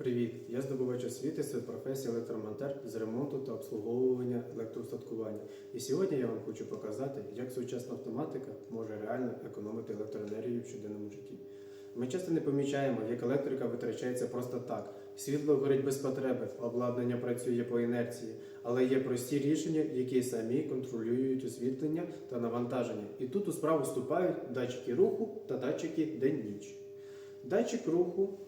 Привіт! Я здобувач освіти з професії електромонтер з ремонту та обслуговування електроустаткування. І сьогодні я вам хочу показати, як сучасна автоматика може реально економити електроенергію в щоденному житті. Ми часто не помічаємо, як електрика витрачається просто так. Світло горить без потреби, обладнання працює по інерції, але є прості рішення, які самі контролюють освітлення та навантаження. І тут у справу вступають датчики руху та датчики день-ніч. Датчик руху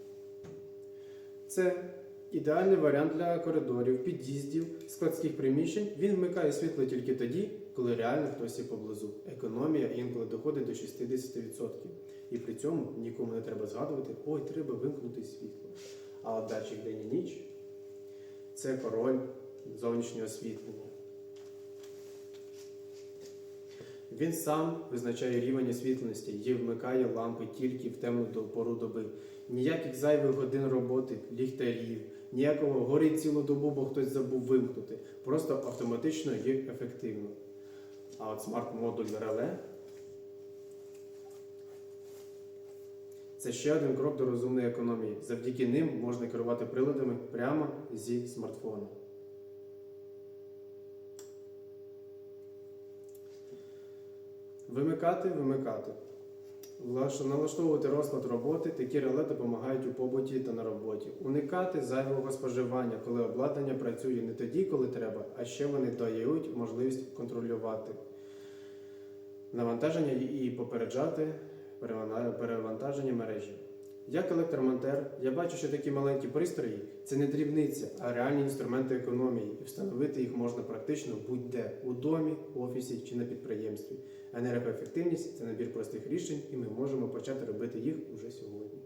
це ідеальний варіант для коридорів, під'їздів, складських приміщень. Він вмикає світло тільки тоді, коли реально хтось є поблизу. Економія інколи доходить до 60%. І при цьому нікому не треба згадувати, ой, треба вимкнути світло. А от датчик день і ніч це король зовнішнього освітлення. Він сам визначає рівень освітленості і вмикає лампи тільки в темну пору доби. Ніяких зайвих годин роботи, ліхтарів, ніякого горить цілу добу, бо хтось забув вимкнути. Просто автоматично і ефективно. А от смарт-модуль реле це ще один крок до розумної економії. Завдяки ним можна керувати приладами прямо зі смартфона. Вимикати, вимикати. Налаштовувати розклад роботи, такі реле допомагають у побуті та на роботі. Уникати зайвого споживання, коли обладнання працює не тоді, коли треба, а ще вони дають можливість контролювати навантаження і попереджати перевантаження мережі. Як електромонтер, я бачу, що такі маленькі пристрої це не дрібниця, а реальні інструменти економії, і встановити їх можна практично будь-де у домі, офісі чи на підприємстві. Енергоефективність це набір простих рішень, і ми можемо почати робити їх уже сьогодні.